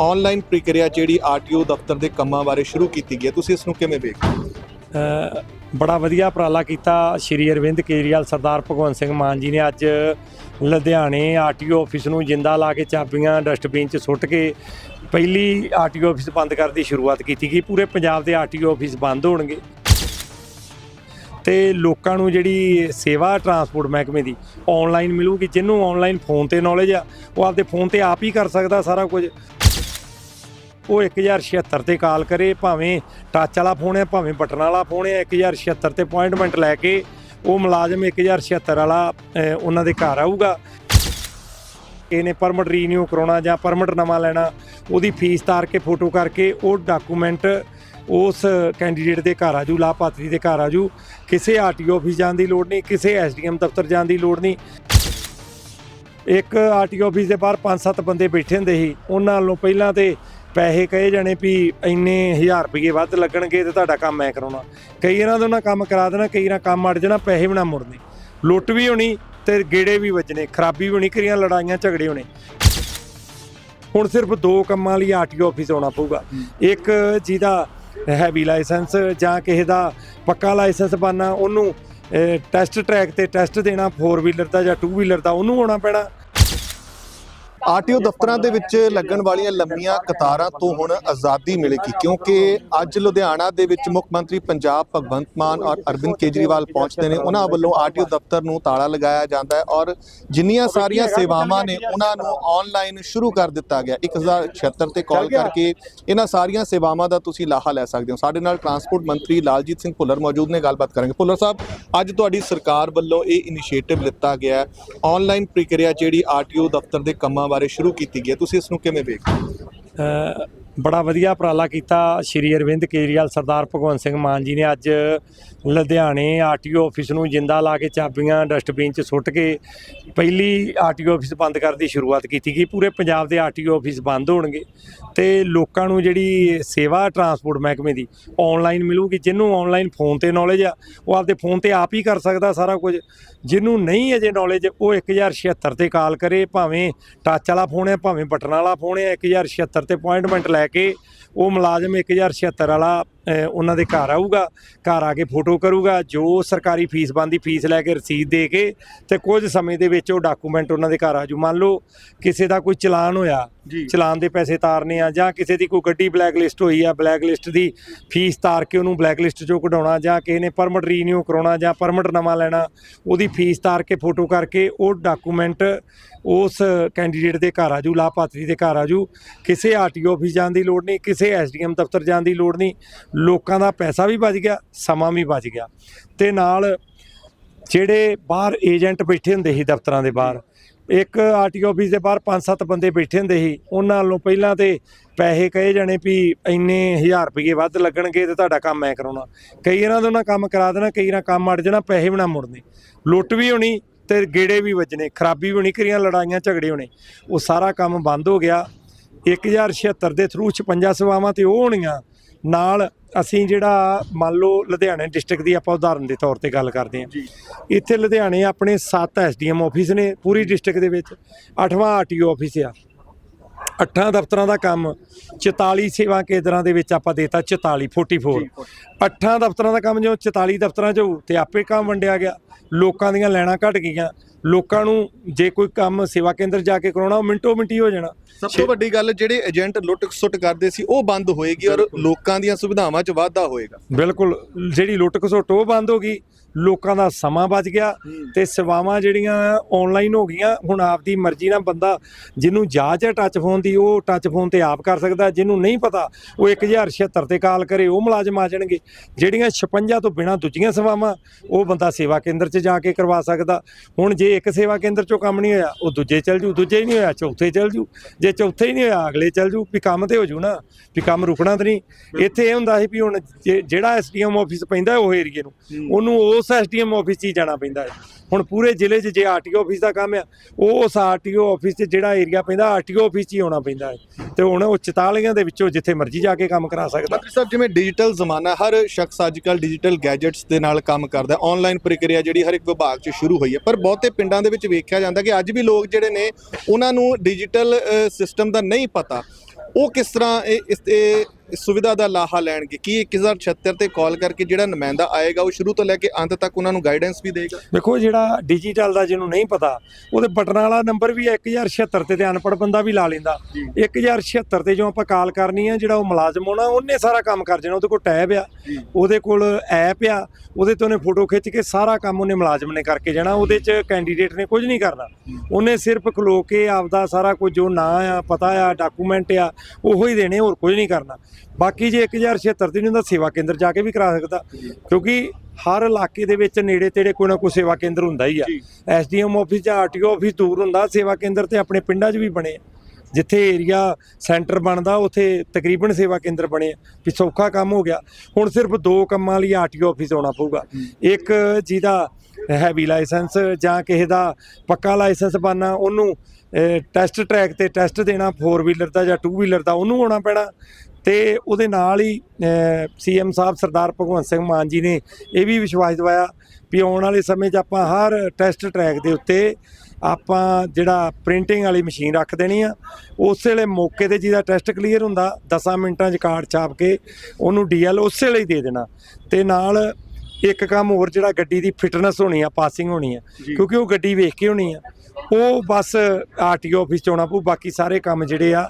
Online ਪ੍ਰਕਿਰਿਆ ਜਿਹੜੀ RTO ਦਫ਼ਤਰ ਦੇ ਕੰਮਾਂ ਬਾਰੇ ਸ਼ੁਰੂ ਕੀਤੀ ਗਈ ਹੈ, ਤੁਸੀਂ ਇਸ ਨੂੰ ਕਿਵੇਂ ਵੇਖਦੇ ਹੋ? ਬੜਾ ਵਧੀਆ ਉਪਰਾਲਾ ਕੀਤਾ ਸ਼੍ਰੀ ਅਰਵਿੰਦ ਕੇਜਰੀਵਾਲ, ਸਰਦਾਰ ਭਗਵੰਤ ਸਿੰਘ ਮਾਨ ਜੀ ਨੇ ਅੱਜ ਲੁਧਿਆਣੇ ਆਰਟੀਓ ਆਫਿਸ ਨੂੰ ਜਿੰਦਾ ਲਾ ਕੇ ਚਾਬੀਆਂ ਡਸਟਬਿਨ 'ਚ ਸੁੱਟ ਕੇ ਪਹਿਲੀ ਆਰਟੀਓ ਆਫਿਸ ਬੰਦ ਕਰਨ ਦੀ ਸ਼ੁਰੂਆਤ ਕੀਤੀ ਗਈ। ਪੂਰੇ ਪੰਜਾਬ ਦੇ ਆਰਟੀਓ ਆਫਿਸ ਬੰਦ ਹੋਣਗੇ। ਤੇ ਲੋਕਾਂ ਨੂੰ ਜਿਹੜੀ ਸੇਵਾ ਟਰਾਂਸਪੋਰਟ ਮਹਿਕਮੇ ਦੀ ਆਨਲਾਈਨ ਮਿਲੂਗੀ, ਜਿਹਨੂੰ ਆਨਲਾਈਨ ਫੋਨ ਤੇ ਨੌਲੇਜ ਆ, ਉਹ ਆਪਦੇ ਫੋਨ ਤੇ ਆਪ ਹੀ ਕਰ ਸਕਦਾ ਸਾਰਾ ਕੁਝ। ਉਹ 1076 ਤੇ ਕਾਲ ਕਰੇ, ਭਾਵੇਂ ਟੱਚ ਵਾਲਾ ਫੋਨ ਹੈ, ਭਾਵੇਂ ਬਟਨ ਵਾਲਾ ਫੋਨ ਹੈ 1076 ਤੇ ਅਪਾਇੰਟਮੈਂਟ ਲੈ ਕੇ ਉਹ ਮੁਲਾਜ਼ਮ 1076 ਵਾਲਾ ਉਹਨਾਂ ਦੇ ਘਰ ਆਊਗਾ। ਇਹਨੇ ਪਰਮਿਟ ਰੀਨਿਊ ਕਰਾਉਣਾ ਜਾਂ ਪਰਮਿਟ ਨਵਾਂ ਲੈਣਾ, ਉਹਦੀ ਫੀਸ ਤਾਰ ਕੇ ਫੋਟੋ ਕਰਕੇ ਉਹ ਡਾਕੂਮੈਂਟ ਉਸ ਕੈਂਡੀਡੇਟ ਦੇ ਘਰ ਆਜੂ, ਲਾਭਪਾਤਰੀ ਦੇ ਘਰ ਆਜੂ। ਕਿਸੇ ਆਰਟੀਓ ਆਫਿਸ ਜਾਣ ਦੀ ਲੋੜ ਨਹੀਂ, ਕਿਸੇ ਐਸਡੀਐਮ ਦਫ਼ਤਰ ਜਾਣ ਦੀ ਲੋੜ ਨਹੀਂ। ਇੱਕ ਆਰਟੀਓ ਆਫਿਸ ਦੇ ਬਾਹਰ 5-7 ਬੰਦੇ ਬੈਠੇ ਹੁੰਦੇ ਸੀ। ਉਹਨਾਂ ਨਾਲੋਂ ਪਹਿਲਾਂ ਤੇ ਪੈਸੇ ਕਹੇ ਜਾਣੇ ਵੀ ਇੰਨੇ ਹਜ਼ਾਰ ਰੁਪਏ ਵੱਧ ਲੱਗਣਗੇ ਤੇ ਤੁਹਾਡਾ ਕੰਮ ਮੈਂ ਕਰਾਉਣਾ। ਕਈ ਇਹਨਾਂ ਦਾ ਉਹਨਾਂ ਕੰਮ ਕਰਾ ਦੇਣਾ, ਕਈ ਇਹਨਾਂ ਕੰਮ ਅੜ ਜਾਣਾ, ਪੈਸੇ ਵੀ ਨਾ ਮੁੜਨੇ। ਲੁੱਟ ਵੀ ਹੋਣੀ ਤੇ ਗੇੜੇ ਵੀ ਵੱਜਣੇ, ਖਰਾਬੀ ਵੀ ਹੋਣੀ ਕਰੀਆਂ ਲੜਾਈਆਂ ਝਗੜੇ ਹੋਣੇ। ਹੁਣ ਸਿਰਫ ਦੋ ਕੰਮਾਂ ਲਈ ਆਰਟੀਓ ਆਫਿਸ ਆਉਣਾ ਪਊਗਾ। ਇੱਕ ਜਿਹਦਾ ਹੈਵੀ ਲਾਇਸੈਂਸ ਜਾਂ ਕਿਸੇ ਦਾ ਪੱਕਾ ਲਾਇਸੈਂਸ ਬਣਨਾ, ਉਹਨੂੰ ਟੈਸਟ ਟਰੈਕ ਤੇ ਟੈਸਟ ਦੇਣਾ 4 ਵੀਲਰ ਦਾ ਜਾਂ 2 ਵੀਲਰ ਦਾ, ਉਹਨੂੰ ਆਉਣਾ ਪੈਣਾ। ਆਰਟੀਓ ਦਫ਼ਤਰਾਂ ਦੇ ਵਿੱਚ ਲੱਗਣ ਵਾਲੀਆਂ ਲੰਮੀਆਂ ਕਤਾਰਾਂ ਤੋਂ ਹੁਣ ਆਜ਼ਾਦੀ ਮਿਲੇਗੀ ਕਿਉਂਕਿ ਅੱਜ ਲੁਧਿਆਣਾ ਦੇ ਵਿੱਚ ਮੁੱਖ ਮੰਤਰੀ ਪੰਜਾਬ ਭਗਵੰਤ ਮਾਨ ਔਰ ਅਰਵਿੰਦ ਕੇਜਰੀਵਾਲ ਪਹੁੰਚਦੇ ਨੇ। ਉਹਨਾਂ ਵੱਲੋਂ ਆਰਟੀਓ ਦਫ਼ਤਰ ਨੂੰ ਤਾਲਾ ਲਗਾਇਆ ਜਾਂਦਾ ਹੈ ਔਰ ਜਿੰਨੀਆਂ ਸਾਰੀਆਂ ਸੇਵਾਵਾਂ ਨੇ ਉਹਨਾਂ ਨੂੰ ਆਨਲਾਈਨ ਸ਼ੁਰੂ ਕਰ ਦਿੱਤਾ ਗਿਆ। 1076 ਤੇ ਕਾਲ ਕਰਕੇ ਇਹਨਾਂ ਸਾਰੀਆਂ ਸੇਵਾਵਾਂ ਦਾ ਤੁਸੀਂ ਲਾਹਾ ਲੈ ਸਕਦੇ ਹੋ। ਸਾਡੇ ਨਾਲ ਟਰਾਂਸਪੋਰਟ ਮੰਤਰੀ ਲਾਲਜੀਤ ਸਿੰਘ ਭੁੱਲਰ ਮੌਜੂਦ ਨੇ ਗੱਲਬਾਤ ਕਰਾਂਗੇ। ਭੁੱਲਰ ਸਾਹਿਬ ਅੱਜ ਤੁਹਾਡੀ ਸਰਕਾਰ ਵੱਲੋਂ ਇਹ ਇਨੀਸ਼ੀਏਟਿਵ ਲਿੱਤਾ ਗਿਆ ਹੈ। ਆਨਲਾਈਨ ਪ੍ਰਕਿਰਿਆ ਜਿਹੜੀ ਆਰਟੀਓ ਦਫ਼ਤਰ ਦੇ ਕੰਮਾਂ ਬਾਰੇ ਸ਼ੁਰੂ ਕੀਤੀ ਗਈ ਹੈ। ਤੁਸੀਂ ਇਸ ਨੂੰ ਕਿਵੇਂ ਵੇਖਦੇ ਹੋ? ਬੜਾ ਵਧੀਆ ਉਪਰਾਲਾ ਕੀਤਾ ਸ਼੍ਰੀ ਅਰਵਿੰਦ ਕੇਜਰੀਵਾਲ ਸਰਦਾਰ ਭਗਵੰਤ ਸਿੰਘ ਮਾਨ ਜੀ ਨੇ। ਅੱਜ ਲੁਧਿਆਣੇ ਆਰਟੀਓ ਆਫਿਸ ਨੂੰ ਜਿੰਦਾ ਲਾ ਕੇ ਚਾਬੀਆਂ ਡਸਟਬਿਨ 'ਚ ਸੁੱਟ ਕੇ ਪਹਿਲੀ ਆਰਟੀਓ ਆਫਿਸ ਬੰਦ ਕਰਨ ਦੀ ਸ਼ੁਰੂਆਤ ਕੀਤੀ ਗਈ। ਪੂਰੇ ਪੰਜਾਬ ਦੇ ਆਰਟੀਓ ਆਫਿਸ ਬੰਦ ਹੋਣਗੇ ਤੇ ਲੋਕਾਂ ਨੂੰ ਜਿਹੜੀ ਸੇਵਾ ਟਰਾਂਸਪੋਰਟ ਮਹਿਕਮੇ ਦੀ ਆਨਲਾਈਨ ਮਿਲੂਗੀ, ਜਿਹਨੂੰ ਆਨਲਾਈਨ ਫੋਨ ਤੇ ਨੌਲੇਜ ਆ, ਉਹ ਆਪਦੇ ਫੋਨ ਤੇ ਆਪ ਹੀ ਕਰ ਸਕਦਾ ਸਾਰਾ ਕੁਝ। ਜਿਹਨੂੰ ਨਹੀਂ ਅਜੇ ਨੌਲੇਜ ਉਹ 1076 ਤੇ ਕਾਲ ਕਰੇ, ਭਾਵੇਂ ਟੱਚ ਵਾਲਾ ਫੋਨ ਹੈ ਭਾਵੇਂ ਬਟਨ ਵਾਲਾ ਫੋਨ ਹੈ 1076 ਤੇ ਅਪਾਇੰਟਮੈਂਟ ਲੈ ਕੇ ਉਹ ਮੁਲਾਜ਼ਮ 1076 ਵਾਲਾ ਉਹਨਾਂ ਦੇ ਘਰ ਆਊਗਾ, ਘਰ ਆ ਕੇ ਫੋਟੋ ਕਰੂਗਾ, ਜੋ ਸਰਕਾਰੀ ਫੀਸ ਬੰਦੀ ਫੀਸ ਲੈ ਕੇ ਰਸੀਦ ਦੇ ਕੇ ਤੇ ਕੁਝ ਸਮੇਂ ਦੇ ਵਿੱਚ ਉਹ ਡਾਕੂਮੈਂਟ ਉਹਨਾਂ ਦੇ ਘਰ ਆਜੂ ਮੰਨ ਲਓ ਕਿਸੇ ਦਾ ਕੋਈ ਚਲਾਨ ਹੋਇਆ ਚਲਾਨ ਦੇ ਪੈਸੇ ਤਾਰਨੇ ਆ ਜਾਂ ਕਿਸੇ ਦੀ ਕੋਈ ਗੱਡੀ ਬਲੈਕ ਲਿਸਟ ਹੋਈ ਆ ਬਲੈਕ ਲਿਸਟ ਦੀ ਫੀਸ ਤਾਰ ਕੇ ਉਹਨੂੰ ਬਲੈਕ ਲਿਸਟ ਚੋਂ ਕਢਾਉਣਾ ਜਾਂ ਕਿਸੇ ਨੇ ਪਰਮਿਟ ਰੀਨਿਊ ਕਰਾਉਣਾ ਜਾਂ ਪਰਮਿਟ ਨਵਾਂ ਲੈਣਾ, ਉਹਦੀ ਫੀਸ ਤਾਰ ਕੇ ਫੋਟੋ ਕਰਕੇ ਉਹ ਡਾਕੂਮੈਂਟ ਉਸ ਕੈਂਡੀਡੇਟ ਦੇ ਘਰ ਆਜੂ ਲਾਭਪਾਤਰੀ ਦੇ ਘਰ ਆਜੂ ਕਿਸੇ ਆਰਟੀਓ ਆਫਿਸ ਜਾਣ ਦੀ ਲੋੜ ਨਹੀਂ, ਕਿਸੇ ਐਸਡੀਐਮ ਦਫ਼ਤਰ ਜਾਣ ਦੀ ਲੋੜ ਨਹੀਂ। ਲੋਕਾਂ ਦਾ ਪੈਸਾ ਵੀ ਬਚ ਗਿਆ, ਸਮਾਂ ਵੀ ਬਚ ਗਿਆ। ਤੇ ਨਾਲ ਜਿਹੜੇ ਬਾਹਰ ਏਜੰਟ ਬੈਠੇ ਹੁੰਦੇ ਸੀ ਦਫ਼ਤਰਾਂ ਦੇ ਬਾਹਰ ਇੱਕ ਆਰਟੀਓ ਆਫਿਸ ਦੇ ਬਾਹਰ 5-7 ਬੰਦੇ ਬੈਠੇ ਹੁੰਦੇ ਸੀ। ਉਹਨਾਂ ਨਾਲੋਂ ਪਹਿਲਾਂ ਤੇ ਪੈਸੇ ਕਹੇ ਜਾਣੇ ਵੀ ਇੰਨੇ ਹਜ਼ਾਰ ਰੁਪਏ ਵੱਧ ਲੱਗਣਗੇ ਤੇ ਤੁਹਾਡਾ ਕੰਮ ਮੈਂ ਕਰਾਉਣਾ। ਕਈ ਇਹਨਾਂ ਦਾ ਉਹਨਾਂ ਕੰਮ ਕਰਾ ਦੇਣਾ, ਕਈ ਇਹਨਾਂ ਕੰਮ ਅੜ ਜਾਣਾ, ਪੈਸੇ ਵੀ ਨਾ ਮੁੜਨੇ। ਲੁੱਟ ਵੀ ਹੋਣੀ ਤੇ ਗੇੜੇ ਵੀ ਵੱਜਣੇ, ਖਰਾਬੀ ਵੀ ਹੋਣੀ ਕਰੀਆਂ ਲੜਾਈਆਂ ਝਗੜੇ ਹੋਣੇ। ਉਹ ਸਾਰਾ ਕੰਮ ਬੰਦ ਹੋ ਗਿਆ। 1076 ਦੇ ਥਰੂ 56 ਸੇਵਾਵਾਂ ਤੇ ਉਹ ਹੋਣੀਆਂ। ਨਾਲ ਅਸੀਂ ਜਿਹੜਾ ਮੰਨ ਲਓ ਲੁਧਿਆਣੇ ਡਿਸਟ੍ਰਿਕਟ ਦੀ ਆਪਾਂ ਉਦਾਹਰਨ ਦੇ ਤੌਰ ਤੇ ਗੱਲ ਕਰਦੇ ਹਾਂ। ਇੱਥੇ ਲੁਧਿਆਣੇ ਆਪਣੇ 7 ਐਸਡੀਐਮ ਆਫਿਸ ਨੇ ਪੂਰੀ ਡਿਸਟ੍ਰਿਕਟ ਦੇ ਵਿੱਚ 8ਵਾਂ ਆਰਟੀਓ ਆਫਿਸ ਆ। ਅੱਠਾਂ ਦਫ਼ਤਰਾਂ ਦਾ ਕੰਮ 44 ਸੇਵਾ ਕੇਂਦਰਾਂ ਦੇ ਵਿੱਚ ਆਪਾਂ ਦੇਤਾ 44 44 ਅੱਠਾਂ ਦਫ਼ਤਰਾਂ ਦਾ ਕੰਮ ਜੋ 44 ਦਫ਼ਤਰਾਂ 'ਚ ਤੇ ਆਪੇ ਕੰਮ ਵੰਡਿਆ ਗਿਆ। ਲੋਕਾਂ ਦੀਆਂ ਲੈਣਾ ਘਟ ਗਈਆਂ। ਲੋਕਾਂ ਨੂੰ ਜੇ ਕੋਈ ਕੰਮ ਸੇਵਾ ਕੇਂਦਰ ਜਾ ਕੇ ਕਰਾਉਣਾ ਉਹ ਮਿੰਟੋ ਮਿੰਟੀ ਹੋ ਜਾਣਾ। ਸਭ ਤੋਂ ਵੱਡੀ ਗੱਲ ਜਿਹੜੇ ਏਜੰਟ ਲੁੱਟ ਸੁੱਟ ਕਰਦੇ ਸੀ ਉਹ ਬੰਦ ਹੋਏਗੀ ਔਰ ਲੋਕਾਂ ਦੀਆਂ ਸੁਵਿਧਾਵਾਂ 'ਚ ਵਾਧਾ ਹੋਏਗਾ। ਬਿਲਕੁਲ। ਜਿਹੜੀ ਲੁੱਟ ਖਸੁੱਟ ਉਹ ਬੰਦ ਹੋ ਗਈ। ਲੋਕਾਂ ਦਾ ਸਮਾਂ ਬਚ ਗਿਆ ਤੇ ਸੇਵਾਵਾਂ ਜਿਹੜੀਆਂ ਆਨਲਾਈਨ ਹੋ ਗਈਆਂ ਹੁਣ ਆਪਦੀ ਮਰਜ਼ੀ ਨਾਲ ਬੰਦਾ ਜਿਹਨੂੰ ਜਾਚ ਹੈ ਟੱਚ ਫੋਨ ਦੀ ਉਹ ਟੱਚ ਫੋਨ ਤੇ ਆਪ ਕਰ ਸਕਦਾ ਜਿਹਨੂੰ ਨਹੀਂ ਪਤਾ ਉਹ 1076 ਤੇ ਕਾਲ ਕਰੇ ਉਹ ਮੁਲਾਜ਼ਮ ਆ ਜਾਣਗੇ। ਜਿਹੜੀਆਂ 56 ਤੋਂ ਬਿਨਾ ਦੂਜੀਆਂ ਸੇਵਾਵਾਂ ਉਹ ਬੰਦਾ ਸੇਵਾ ਕੇਂਦਰ 'ਚ ਜਾ ਕੇ ਕਰਵਾ ਸਕਦਾ। ਹੁਣ ਜੇ ਇੱਕ ਸੇਵਾ ਕੇਂਦਰ 'ਚੋਂ ਕੰਮ ਨਹੀਂ ਹੋਇਆ ਉਹ ਦੂਜੇ ਚੱਲ ਜੂ ਦੂਜੇ ਹੀ ਨਹੀਂ ਹੋਇਆ ਚੌਥੇ ਚੱਲ ਜੂ। ਜੇ ਚੌਥੇ ਹੀ ਨਹੀਂ ਹੋਇਆ ਅਗਲੇ ਚੱਲ ਜੂ ਵੀ ਕੰਮ ਤੇ ਹੋ ਜੂ ਨਾ ਵੀ ਕੰਮ ਰੁਕਣਾ ਤੇ ਨਹੀਂ। ਇੱਥੇ ਇਹ ਹੁੰਦਾ ਸੀ ਵੀ ਹੁਣ ਜਿਹੜਾ ਐਸਡੀਐਮ ਆਫਿਸ ਪੈਂਦਾ ਉਹ ਏਰੀਏ ਨੂੰ ਉਹਨੂੰ ਉਸ ਐਸਡੀਐਮ ਆਫਿਸ 'ਚ ਹੀ ਜਾਣਾ ਪੈਂਦਾ ਹੈ। ਹੁਣ ਪੂਰੇ ਜ਼ਿਲ੍ਹੇ 'ਚ ਜੇ ਆਰਟੀਓ ਆਫਿਸ ਦਾ ਕੰਮ ਆ, ਉਹ ਉਸ ਆਰਟੀਓ ਆਫਿਸ 'ਚ ਜਿਹੜਾ ਏਰੀਆ ਪੈਂਦਾ ਆਰਟੀਓ ਆਫਿਸ 'ਚ ਹੀ ਆਉਣਾ ਪੈਂਦਾ ਹੈ। ਤੇ ਹੁਣ ਉਹ 44 ਦੇ ਵਿੱਚੋਂ ਜਿੱਥੇ ਮਰਜ਼ੀ ਜਾ ਕੇ ਕੰਮ ਕਰਾ ਸਕਦਾ। ਮੰਤਰੀ ਸਾਹਿਬ, ਜਿਵੇਂ ਡਿਜੀਟਲ ਜ਼ਮਾਨਾ, ਹਰ ਸ਼ਖਸ ਅੱਜਕੱਲ ਡਿਜੀਟਲ ਗੈਜਟਸ ਦੇ ਨਾਲ ਕੰਮ ਕਰਦਾ ਹੈ। ਆਨਲਾਈਨ ਪ੍ਰਕਿਰਿਆ ਜਿਹੜੀ ਹਰ ਇੱਕ ਵਿਭਾਗ 'ਚ ਸ਼ੁਰੂ ਹੋਈ ਹੈ। ਪਰ ਬਹੁਤੇ ਪਿੰਡਾਂ ਦੇ ਵਿੱਚ ਵੇਖਿਆ ਜਾਂਦਾ ਕਿ ਅੱਜ ਵੀ ਲੋਕ ਜਿਹੜੇ ਨੇ, ਉਹਨਾਂ ਨੂੰ ਡਿਜੀਟਲ ਸਿਸਟਮ ਦਾ ਨਹੀਂ ਪਤਾ। ਉਹ ਕਿਸ ਤਰ੍ਹਾਂ ਇਹ, ਇਸ, ਇਹ ਇਸ ਸੁਵਿਧਾ ਦਾ ਲਾਹਾ ਲੈਣਗੇ। ਕੀ 1076 ਤੇ ਕਾਲ ਕਰਕੇ ਜਿਹੜਾ ਨੁਮਾਇੰਦਾ ਆਏਗਾ ਉਹ ਸ਼ੁਰੂ ਤੋਂ ਲੈ ਕੇ ਅੰਤ ਤੱਕ ਉਹਨਾਂ ਨੂੰ ਗਾਈਡੈਂਸ ਵੀ ਦੇਗਾ? ਦੇਖੋ ਜਿਹੜਾ ਡਿਜੀਟਲ ਦਾ ਜਿਹਨੂੰ ਨਹੀਂ ਪਤਾ ਉਹਦੇ ਬਟਨ ਵਾਲਾ ਨੰਬਰ ਵੀ 1076 ਤੇ ਤੇ ਅਨਪੜ੍ਹ ਬੰਦਾ ਵੀ ਲਾ ਲੈਂਦਾ। 1076 ਤੇ ਜੋ ਆਪਾਂ ਕਾਲ ਕਰਨੀ ਆ ਜਿਹੜਾ ਉਹ ਮੁਲਾਜ਼ਮ ਹੋਣਾ ਉਹਨੇ ਸਾਰਾ ਕੰਮ ਕਰ ਜਾਣਾ ਉਹਦੇ ਕੋਲ ਟੈਬ ਆ ਉਹਦੇ ਕੋਲ ਐਪ ਆ ਉਹਦੇ ਤੋਂ ਉਹਨੇ ਫੋਟੋ ਖਿੱਚ ਕੇ ਸਾਰਾ ਕੰਮ ਉਹਨੇ ਮੁਲਾਜ਼ਮ ਨੇ ਕਰਕੇ ਜਾਣਾ ਉਹਦੇ 'ਚ ਕੈਂਡੀਡੇਟ ਨੇ ਕੁਝ ਨਹੀਂ ਕਰਨਾ। ਉਹਨੇ ਸਿਰਫ ਖਲੋ ਕੇ ਆਪਦਾ ਸਾਰਾ ਕੁਝ ਜੋ ਨਾਂ ਆ ਪਤਾ ਆ ਡਾਕੂਮੈਂਟ ਆ ਉਹੋ ਹੀ ਦੇਣੇ ਹੋਰ ਕੁਝ ਨਹੀਂ ਕਰਨਾ। ਬਾਕੀ ਜੇ 1076 ਦੀ ਨਹੀਂ ਹੁੰਦਾ ਸੇਵਾ ਕੇਂਦਰ ਜਾ ਕੇ ਵੀ ਕਰਾ ਸਕਦਾ। ਕਿਉਂਕਿ ਹਰ ਇਲਾਕੇ ਦੇ ਵਿੱਚ ਨੇੜੇ ਤੇੜੇ ਕੋਈ ਨਾ ਕੋਈ ਸੇਵਾ ਕੇਂਦਰ ਹੁੰਦਾ ਹੀ ਆ। ਐਸਡੀਐਮ ਆਫਿਸ ਜਾਂ ਆਰਟੀਓ ਆਫਿਸ ਦੂਰ ਹੁੰਦਾ ਸੇਵਾ ਕੇਂਦਰ ਤੇ ਆਪਣੇ ਪਿੰਡਾਂ 'ਚ ਵੀ ਬਣੇ। ਜਿੱਥੇ ਏਰੀਆ ਸੈਂਟਰ ਬਣਦਾ ਉੱਥੇ ਤਕਰੀਬਨ ਸੇਵਾ ਕੇਂਦਰ ਬਣੇ ਆ। ਵੀ ਸੌਖਾ ਕੰਮ ਹੋ ਗਿਆ। ਹੁਣ ਸਿਰਫ ਦੋ ਕੰਮਾਂ ਲਈ ਆਰਟੀਓ ਆਫਿਸ ਆਉਣਾ ਪਊਗਾ। ਇੱਕ ਜਿਹਦਾ ਹੈਵੀ ਲਾਇਸੈਂਸ ਜਾਂ ਕਿਸੇ ਦਾ ਪੱਕਾ ਲਾਇਸੈਂਸ ਬਣਨਾ ਉਹਨੂੰ ਟੈਸਟ ਟਰੈਕ ਤੇ ਟੈਸਟ ਦੇਣਾ 4 ਵੀਲਰ ਦਾ ਜਾਂ 2 ਵੀਲਰ ਦਾ ਉਹਨੂੰ ਆਉਣਾ ਪੈਣਾ। ਤੇ ਉਹਦੇ ਨਾਲ ਹੀ ਸੀਐਮ ਸਾਹਿਬ ਸਰਦਾਰ ਭਗਵੰਤ ਸਿੰਘ ਮਾਨ ਜੀ ਨੇ ਇਹ ਵੀ ਵਿਸ਼ਵਾਸ ਦਿਵਾਇਆ ਵੀ ਆਉਣ ਵਾਲੇ ਸਮੇਂ 'ਚ ਆਪਾਂ ਹਰ ਟੈਸਟ ਟਰੈਕ ਦੇ ਉੱਤੇ ਆਪਾਂ ਜਿਹੜਾ ਪ੍ਰਿੰਟਿੰਗ ਵਾਲੀ ਮਸ਼ੀਨ ਰੱਖ ਦੇਣੀ ਆ ਉਸੇ ਵੇਲੇ ਮੌਕੇ ਤੇ ਜਿਹਦਾ ਟੈਸਟ ਕਲੀਅਰ ਹੁੰਦਾ 10 ਮਿੰਟਾਂ 'ਚ ਕਾਰਡ ਛਾਪ ਕੇ ਉਹਨੂੰ ਡੀਐਲ ਉਸੇ ਵੇਲੇ ਹੀ ਦੇ ਦੇਣਾ ਤੇ ਨਾਲ ਇੱਕ ਕੰਮ ਹੋਰ ਜਿਹੜਾ ਗੱਡੀ ਦੀ ਫਿਟਨੈਸ ਹੋਣੀ ਆ ਪਾਸਿੰਗ ਹੋਣੀ ਆ। ਕਿਉਂਕਿ ਉਹ ਗੱਡੀ ਵੇਖ ਕੇ ਹੋਣੀ ਆ ਉਹ ਬਸ ਆਰਟੀਓ ਆਫਿਸ 'ਚ ਆਉਣਾ ਪਊ ਬਾਕੀ ਸਾਰੇ ਕੰਮ ਜਿਹੜੇ ਆ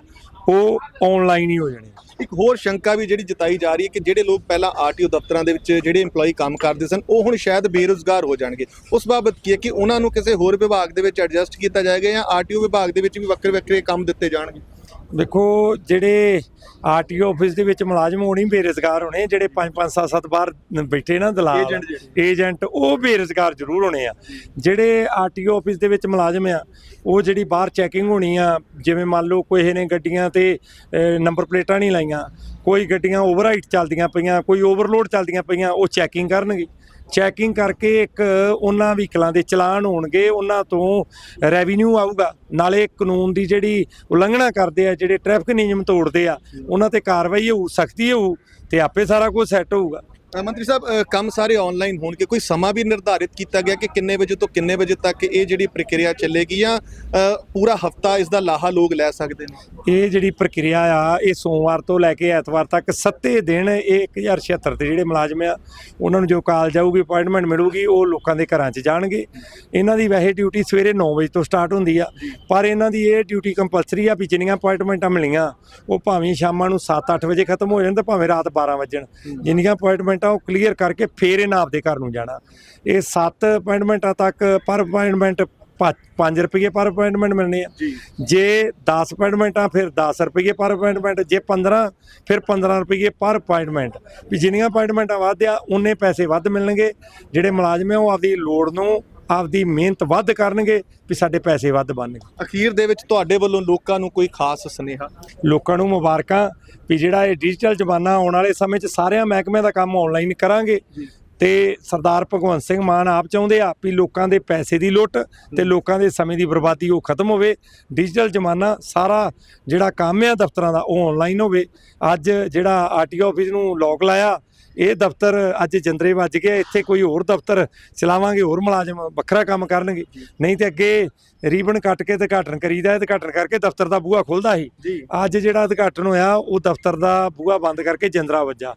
ਉਹ ਆਨਲਾਈਨ ਹੀ ਹੋ ਜਾਣੇ। ਇੱਕ ਹੋਰ ਸ਼ੰਕਾ ਵੀ ਜਿਹੜੀ ਜਤਾਈ ਜਾ ਰਹੀ ਹੈ ਕਿ ਜਿਹੜੇ ਲੋਕ ਪਹਿਲਾਂ ਆਰਟੀਓ ਦਫ਼ਤਰਾਂ ਦੇ ਵਿੱਚ ਜਿਹੜੇ EMPLOYE ਕੰਮ ਕਰਦੇ ਸਨ, ਉਹ ਹੁਣ ਸ਼ਾਇਦ ਬੇਰੁਜ਼ਗਾਰ ਹੋ ਜਾਣਗੇ। ਉਸ ਬਾਬਤ ਕੀ ਹੈ ਕਿ ਉਹਨਾਂ ਨੂੰ ਕਿਸੇ ਹੋਰ ਵਿਭਾਗ ਦੇ ਵਿੱਚ ਐਡਜਸਟ ਕੀਤਾ ਜਾਏਗਾ ਜਾਂ ਆਰਟੀਓ ਵਿਭਾਗ ਦੇ ਵਿੱਚ ਵੀ ਵੱਖਰੇ ਵੱਖਰੇ ਕੰਮ ਦਿੱਤੇ ਜਾਣਗੇ? ਦੇਖੋ ਜਿਹੜੇ ਆਰਟੀਓ ਆਫਿਸ ਦੇ ਵਿੱਚ ਮੁਲਾਜ਼ਮ ਹੋਣੀ ਬੇਰੁਜ਼ਗਾਰ ਹੋਣੇ ਜਿਹੜੇ 5 5 7 7 ਬਾਹਰ ਬੈਠੇ ਨਾ ਦਲਾਲ। ਏਜੰਟ ਉਹ ਬੇਰੁਜ਼ਗਾਰ ਜ਼ਰੂਰ ਹੋਣੇ ਆ ਜਿਹੜੇ ਆਰਟੀਓ ਆਫਿਸ ਦੇ ਵਿੱਚ ਮੁਲਾਜ਼ਮ ਆ ਉਹ ਜਿਹੜੀ ਬਾਹਰ ਚੈਕਿੰਗ ਹੋਣੀ ਆ ਜਿਵੇਂ ਮੰਨ ਲਓ ਕੋਈ ਨੇ ਗੱਡੀਆਂ ਤੇ ਨੰਬਰ ਪਲੇਟਾਂ ਨਹੀਂ ਲਾਈਆਂ ਕੋਈ ਗੱਡੀਆਂ ਓਵਰਹਾਈਟ ਚੱਲਦੀਆਂ ਪਈਆਂ ਕੋਈ ਓਵਰਲੋਡ ਚੱਲਦੀਆਂ ਪਈਆਂ ਉਹ ਚੈਕਿੰਗ ਕਰਨਗੇ ਚੈਕਿੰਗ ਕਰਕੇ ਇੱਕ ਉਹਨਾਂ ਵਹੀਕਲਾਂ ਦੇ ਚਲਾਨ ਹੋਣਗੇ ਉਹਨਾਂ ਤੋਂ ਰੈਵਨਿਊ ਆਊਗਾ। ਨਾਲੇ ਕਾਨੂੰਨ ਦੀ ਜਿਹੜੀ ਉਲੰਘਣਾ ਕਰਦੇ ਆ ਜਿਹੜੇ ਟ੍ਰੈਫਿਕ ਨਿਯਮ ਤੋੜਦੇ ਆ ਉਹਨਾਂ ਤੇ ਕਾਰਵਾਈ ਹੋਊ ਸਖਤੀ ਹੋਊ ਤੇ ਆਪੇ ਸਾਰਾ ਕੁਝ ਸੈੱਟ ਹੋਊਗਾ। ਮੰਤਰੀ ਸਾਹਿਬ ਕੰਮ ਸਾਰੇ ਆਨਲਾਈਨ ਹੋਣਗੇ। ਕੋਈ ਸਮਾਂ ਵੀ ਨਿਰਧਾਰਿਤ ਕੀਤਾ ਗਿਆ ਕਿ ਕਿੰਨੇ ਵਜੇ ਤੋਂ ਕਿੰਨੇ ਵਜੇ ਤੱਕ ਇਹ ਜਿਹੜੀ ਪ੍ਰਕਿਰਿਆ ਚੱਲੇਗੀ ਜਾਂ ਪੂਰਾ ਹਫਤਾ ਇਸ ਦਾ ਲਾਹਾ ਲੋਕ ਲੈ ਸਕਦੇ ਨੇ? ਇਹ ਜਿਹੜੀ ਪ੍ਰਕਿਰਿਆ ਆ ਇਹ ਸੋਮਵਾਰ ਤੋਂ ਲੈ ਕੇ ਐਤਵਾਰ ਤੱਕ ਸੱਤੇ ਦਿਨ ਇਹ 1076 ਤੇ ਜਿਹੜੇ ਮੁਲਾਜ਼ਮ ਆ ਉਹਨਾਂ ਨੂੰ ਜੋ ਕਾਲ ਜਾਊਗੀ ਅਪਾਇੰਟਮੈਂਟ ਮਿਲੂਗੀ ਉਹ ਲੋਕਾਂ ਦੇ ਘਰਾਂ 'ਚ ਜਾਣਗੇ। ਇਹਨਾਂ ਦੀ ਵੈਸੇ ਡਿਊਟੀ ਸਵੇਰੇ 9 ਵਜੇ ਤੋਂ ਸਟਾਰਟ ਹੁੰਦੀ ਆ ਪਰ ਇਹਨਾਂ ਦੀ ਇਹ ਡਿਊਟੀ ਕੰਪਲਸਰੀ ਆ ਵੀ ਜਿੰਨੀਆਂ ਅਪਾਇੰਟਮੈਂਟਾਂ ਮਿਲੀਆਂ ਉਹ ਭਾਵੇਂ ਸ਼ਾਮਾਂ ਨੂੰ 7-8 ਵਜੇ ਖਤਮ ਹੋ ਜਾਣ ਤੇ ਭਾਵੇਂ ਰਾਤ 12 ਵਜਣ। ਜਿੰਨੀਆਂ ਅਪਾਇੰਟਮੈਂਟਾਂ ਉਹ ਕਲੀਅਰ ਕਰਕੇ ਫੇਰ ਇਹਨਾਂ ਆਪਦੇ ਘਰ ਨੂੰ ਜਾਣਾ। ਇਹ 7 ਅਪਾਇੰਟਮੈਂਟਾਂ ਤੱਕ ਪਰ ਅਪਾਇੰਟਮੈਂਟ 5 ਰੁਪਏ ਪਰ ਅਪਾਇੰਟਮੈਂਟ ਮਿਲਣੇ ਆ। ਜੀ। ਜੇ 10 ਅਪਾਇੰਟਮੈਂਟਾਂ ਫਿਰ 10 ਰੁਪਏ ਪਰ ਅਪਾਇੰਟਮੈਂਟ ਜੇ 15 ਫਿਰ 15 ਰੁਪਏ ਪਰ ਅਪਾਇੰਟਮੈਂਟ ਵੀ ਜਿੰਨੀਆਂ ਅਪਾਇੰਟਮੈਂਟਾਂ ਵੱਧ ਆ ਉਨੇ ਪੈਸੇ ਵੱਧ ਮਿਲਣਗੇ। ਜਿਹੜੇ ਮੁਲਾਜ਼ਮ ਆ ਉਹ ਆਪਦੀ ਲੋੜ ਨੂੰ ਆਪਦੀ ਮਿਹਨਤ ਵੱਧ ਕਰਨਗੇ ਵੀ ਸਾਡੇ ਪੈਸੇ ਵੱਧ ਬਣਨਗੇ। ਅਖੀਰ ਦੇ ਵਿੱਚ ਤੁਹਾਡੇ ਵੱਲੋਂ ਲੋਕਾਂ ਨੂੰ ਕੋਈ ਖਾਸ ਸੁਨੇਹਾ? ਲੋਕਾਂ ਨੂੰ ਮੁਬਾਰਕਾਂ ਵੀ ਜਿਹੜਾ ਇਹ ਡਿਜੀਟਲ ਜ਼ਮਾਨਾ ਆਉਣ ਵਾਲੇ ਸਮੇਂ 'ਚ ਸਾਰਿਆਂ ਮਹਿਕਮਿਆਂ ਦਾ ਕੰਮ ਆਨਲਾਈਨ ਕਰਾਂਗੇ। ਤੇ ਸਰਦਾਰ ਭਗਵੰਤ ਸਿੰਘ ਮਾਨ ਆਪ ਚਾਹੁੰਦੇ ਆ ਵੀ ਲੋਕਾਂ ਦੇ ਪੈਸੇ ਦੀ ਲੁੱਟ ਤੇ ਲੋਕਾਂ ਦੇ ਸਮੇਂ ਦੀ ਬਰਬਾਦੀ ਉਹ ਖਤਮ ਹੋਵੇ। ਡਿਜੀਟਲ ਜ਼ਮਾਨਾ ਸਾਰਾ ਜਿਹੜਾ ਕੰਮ ਆ ਦਫ਼ਤਰਾਂ ਦਾ ਉਹ ਆਨਲਾਈਨ ਹੋਵੇ। ਅੱਜ ਜਿਹੜਾ ਆਰਟੀਓ ਆਫਿਸ ਨੂੰ ਲੋਕ ਲਾਇਆ ਇਹ ਦਫ਼ਤਰ ਅੱਜ ਜੰਦਰੇ ਵੱਜ ਗਿਆ ਇੱਥੇ ਕੋਈ ਹੋਰ ਦਫ਼ਤਰ ਚਲਾਵਾਂਗੇ ਹੋਰ ਮੁਲਾਜ਼ਮ ਵੱਖਰਾ ਕੰਮ ਕਰਨਗੇ। ਨਹੀਂ ਤੇ ਅੱਗੇ ਰੀਬਨ ਕੱਟ ਕੇ ਤੇ ਉਦਘਾਟਨ ਕਰੀਦਾ ਤੇ ਉਦਘਾਟਨ ਕਰਕੇ ਦਫ਼ਤਰ ਦਾ ਬੂਹਾ ਖੁੱਲਦਾ ਸੀ। ਅੱਜ ਜਿਹੜਾ ਉਦਘਾਟਨ ਹੋਇਆ ਉਹ ਦਫ਼ਤਰ ਦਾ ਬੂਹਾ ਬੰਦ ਕਰਕੇ ਜੰਦਰਾ ਵੱਜਾ।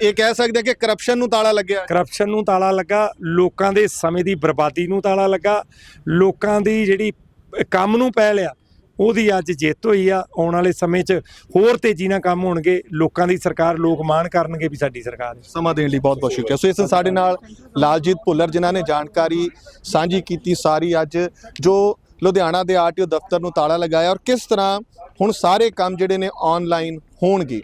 ਇਹ ਕਹਿ ਸਕਦੇ ਕਿ ਕਰਪਸ਼ਨ ਨੂੰ ਤਾਲਾ ਲੱਗਿਆ। ਕਰਪਸ਼ਨ ਨੂੰ ਤਾਲਾ ਲੱਗਾ ਲੋਕਾਂ ਦੇ ਸਮੇਂ ਦੀ ਬਰਬਾਦੀ ਨੂੰ ਤਾਲਾ ਲੱਗਾ ਲੋਕਾਂ ਦੀ ਜਿਹੜੀ ਕੰਮ ਨੂੰ ਪਹਿਲ ਆ ਉਹਦੀ ਅੱਜ ਜਿੱਤ ਹੋਈ ਆ ਆਉਣ ਵਾਲੇ ਸਮੇਂ 'ਚ ਹੋਰ ਤੇਜ਼ੀ ਨਾਲ ਕੰਮ ਹੋਣਗੇ ਲੋਕਾਂ ਦੀ ਸਰਕਾਰ ਲੋਕ ਮਾਣ ਕਰਨਗੇ ਵੀ ਸਾਡੀ ਸਰਕਾਰ ਹੈ। ਸਮਾਂ ਦੇਣ ਲਈ ਬਹੁਤ ਬਹੁਤ ਸ਼ੁਕਰੀਆ। ਸੋ ਇਸ ਸਾਡੇ ਨਾਲ ਲਾਲਜੀਤ ਭੁੱਲਰ ਜਿਨ੍ਹਾਂ ਨੇ ਜਾਣਕਾਰੀ ਸਾਂਝੀ ਕੀਤੀ ਸਾਰੀ ਅੱਜ ਜੋ ਲੁਧਿਆਣਾ ਦੇ ਆਰਟੀਓ ਦਫ਼ਤਰ ਨੂੰ ਤਾਲਾ ਲਗਾਇਆ ਔਰ ਕਿਸ ਤਰ੍ਹਾਂ ਹੁਣ ਸਾਰੇ ਕੰਮ ਜਿਹੜੇ ਨੇ ਆਨਲਾਈਨ ਹੋਣਗੇ।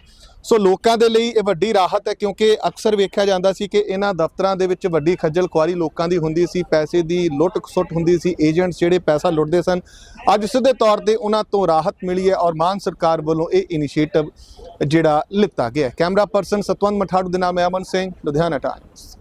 ਸੋ ਲੋਕਾਂ ਦੇ ਲਈ ਇਹ ਵੱਡੀ ਰਾਹਤ ਹੈ ਕਿਉਂਕਿ ਅਕਸਰ ਵੇਖਿਆ ਜਾਂਦਾ ਸੀ ਕਿ ਇਹਨਾਂ ਦਫ਼ਤਰਾਂ ਦੇ ਵਿੱਚ ਵੱਡੀ ਖੱਜਲ ਖੁਆਰੀ ਲੋਕਾਂ ਦੀ ਹੁੰਦੀ ਸੀ, ਪੈਸੇ ਦੀ ਲੁੱਟ ਖਸੁੱਟ ਹੁੰਦੀ ਸੀ, ਏਜੰਟਸ ਜਿਹੜੇ ਪੈਸਾ ਲੁੱਟਦੇ ਸਨ। ਅੱਜ ਸਿੱਧੇ ਤੌਰ ਤੇ ਉਹਨਾਂ ਤੋਂ ਰਾਹਤ ਮਿਲੀ ਹੈ ਔਰ ਮਾਨ ਸਰਕਾਰ ਵੱਲੋਂ ਇਹ ਇਨੀਸ਼ੀਏਟਿਵ ਜਿਹੜਾ ਲਿੱਤਾ ਗਿਆ ਕੈਮਰਾ ਪਰਸਨ ਸਤਵੰਤ ਮਠਾੜੂ ਦੇ ਨਾਮ ਹੈ ਅਮਨ ਸਿੰਘ, ਲੁਧਿਆਣਾ ਟਾਈਮਸ